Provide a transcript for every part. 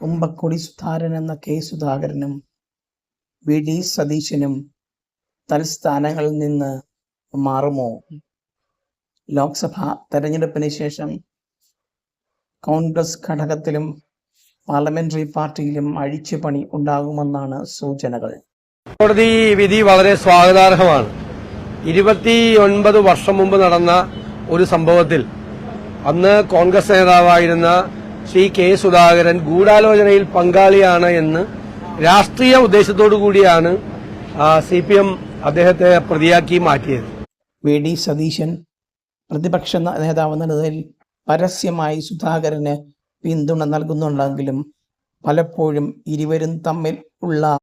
കുമ്പക്കുടി സുധാകരൻ എന്ന കെ. സുധാകരനും V. D. സതീശനും തൽസ്ഥാനങ്ങളിൽ നിന്ന് മാറുമോ? ലോക്സഭാ തെരഞ്ഞെടുപ്പിന് ശേഷം കോൺഗ്രസ് ഘടകത്തിലും പാർലമെന്ററി പാർട്ടിയിലും അഴിച്ചുപണി ഉണ്ടാകുമെന്നാണ് സൂചനകൾ. കോടതി വിധി വളരെ സ്വാഗതാർഹമാണ്. ഇരുപത്തി ഒൻപത് വർഷം മുമ്പ് നടന്ന ഒരു സംഭവത്തിൽ അന്ന് കോൺഗ്രസ് നേതാവായിരുന്ന ശ്രീ കെ സുധാകരൻ ഗൂഢാലോചനയിൽ പങ്കാളിയാണ് എന്ന് രാഷ്ട്രീയ ഉദ്ദേശത്തോടു കൂടിയാണ് സി പി എം അദ്ദേഹത്തെ പ്രതിയാക്കി മാറ്റിയത്. വി. ഡി. സതീശൻ പ്രതിപക്ഷ നേതാവെന്ന നിലയിൽ പരസ്യമായി സുധാകരന് പിന്തുണ നൽകുന്നുണ്ടെങ്കിലും പലപ്പോഴും ഇരുവരും തമ്മിൽ ഉള്ള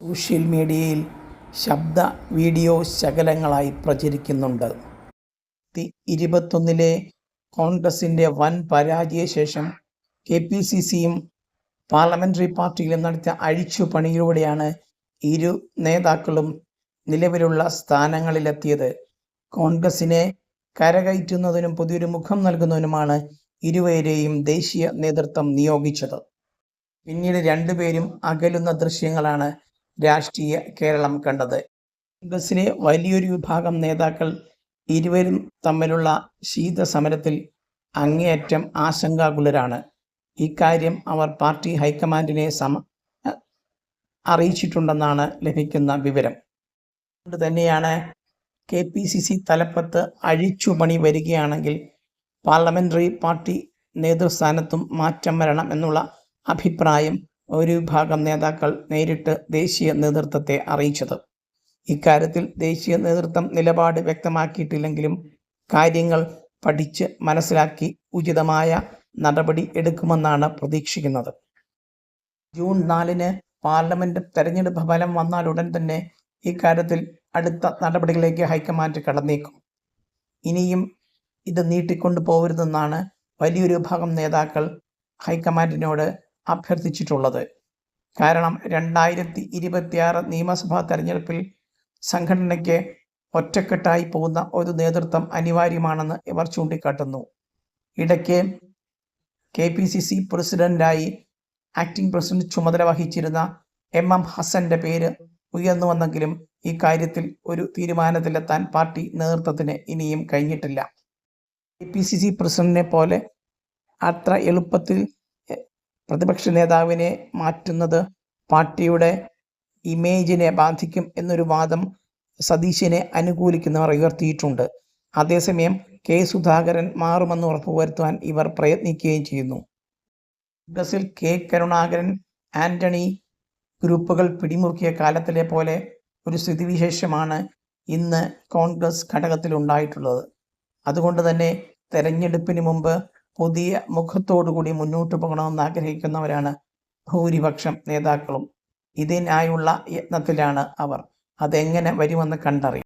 സോഷ്യൽ മീഡിയയിൽ ശബ്ദ വീഡിയോ ശകലങ്ങളായി പ്രചരിക്കുന്നുണ്ട്. ഇരുപത്തൊന്നിലെ കോൺഗ്രസിന്റെ വൻ പരാജയ ശേഷം കെ പി സി സിയും പാർലമെന്ററി പാർട്ടിയിലും നടത്തിയ അഴിച്ചുപണിയിലൂടെയാണ് ഇരു നേതാക്കളും നിലവിലുള്ള സ്ഥാനങ്ങളിലെത്തിയത്. കോൺഗ്രസിനെ കരകയറ്റുന്നതിനും പുതിയൊരു മുഖം നൽകുന്നതിനുമാണ് ഇരുവരെയും ദേശീയ നേതൃത്വം നിയോഗിച്ചത്. പിന്നീട് രണ്ടുപേരും അകലുന്ന ദൃശ്യങ്ങളാണ് രാഷ്ട്രീയ കേരളം കണ്ടത്. കോൺഗ്രസിലെ വലിയൊരു വിഭാഗം നേതാക്കൾ ഇരുവരും തമ്മിലുള്ള ശീതസമരത്തിൽ അങ്ങേയറ്റം ആശങ്കാകുലരാണ്. ഇക്കാര്യം അവർ പാർട്ടി ഹൈക്കമാൻഡിനെ സമ അറിയിച്ചിട്ടുണ്ടെന്നാണ് ലഭിക്കുന്ന വിവരം. അതുകൊണ്ട് തന്നെയാണ് കെ പി സി സി തലപ്പത്ത് അഴിച്ചുപണി വരികയാണെങ്കിൽ പാർലമെന്ററി പാർട്ടി നേതൃസ്ഥാനത്തും മാറ്റം വരണം എന്നുള്ള അഭിപ്രായം ഒരു വിഭാഗം നേതാക്കൾ നേരിട്ട് ദേശീയ നേതൃത്വത്തെ അറിയിച്ചത്. ഇക്കാര്യത്തിൽ ദേശീയ നേതൃത്വം നിലപാട് വ്യക്തമാക്കിയിട്ടില്ലെങ്കിലും കാര്യങ്ങൾ പഠിച്ച് മനസ്സിലാക്കി ഉചിതമായ നടപടി എടുക്കുമെന്നാണ് പ്രതീക്ഷിക്കുന്നത്. ജൂൺ നാലിന് പാർലമെന്റ് തെരഞ്ഞെടുപ്പ് ഫലം വന്നാൽ ഉടൻ തന്നെ ഇക്കാര്യത്തിൽ അടുത്ത നടപടികളിലേക്ക് ഹൈക്കമാൻഡ് കടന്നേക്കും. ഇനിയും ഇത് നീട്ടിക്കൊണ്ടു പോകരുതെന്നാണ് വലിയൊരു ഭാഗം നേതാക്കൾ ഹൈക്കമാൻഡിനോട് അഭ്യർത്ഥിച്ചിട്ടുള്ളത്. കാരണം രണ്ടായിരത്തി ഇരുപത്തിയാറ് നിയമസഭാ തെരഞ്ഞെടുപ്പിൽ സംഘടനയ്ക്ക് ഒറ്റക്കെട്ടായി പോകുന്ന ഒരു നേതൃത്വം അനിവാര്യമാണെന്ന് ഇവർ ചൂണ്ടിക്കാട്ടുന്നു. ഇടയ്ക്ക് കെ പി സി സി പ്രസിഡന്റായി ആക്ടിംഗ് പ്രസിഡന്റ് ചുമതല വഹിച്ചിരുന്ന എം എം ഹസന്റെ പേര് ഉയർന്നു വന്നെങ്കിലും ഈ കാര്യത്തിൽ ഒരു തീരുമാനത്തിലെത്താൻ പാർട്ടി നേതൃത്വത്തിന് ഇനിയും കഴിഞ്ഞിട്ടില്ല. കെ പി സി സി പ്രസിഡന്റിനെ പോലെ അത്ര എളുപ്പത്തിൽ പ്രതിപക്ഷ നേതാവിനെ മാറ്റുന്നത് പാർട്ടിയുടെ ഇമേജിനെ ബാധിക്കും എന്നൊരു വാദം സതീശിനെ അനുകൂലിക്കുന്നവർ ഉയർത്തിയിട്ടുണ്ട്. അതേസമയം കെ സുധാകരൻ മാറുമെന്ന് ഉറപ്പുവരുത്തുവാൻ ഇവർ പ്രയത്നിക്കുകയും ചെയ്യുന്നു. കോൺഗ്രസിൽ കെ കരുണാകരൻ ആന്റണി ഗ്രൂപ്പുകൾ പിടിമുറുക്കിയ കാലത്തിലെ പോലെ ഒരു സ്ഥിതിവിശേഷമാണ് ഇന്ന് കോൺഗ്രസ് ഘടകത്തിൽ ഉണ്ടായിട്ടുള്ളത്. അതുകൊണ്ട് തന്നെ തെരഞ്ഞെടുപ്പിന് മുമ്പ് പുതിയ മുഖത്തോടുകൂടി മുന്നോട്ട് പോകണമെന്ന് ആഗ്രഹിക്കുന്നവരാണ് ഭൂരിപക്ഷം നേതാക്കളും. ഇതിനായുള്ള യത്നത്തിലാണ് അവർ. അതെങ്ങനെ വരുമെന്ന് കണ്ടറിയാം.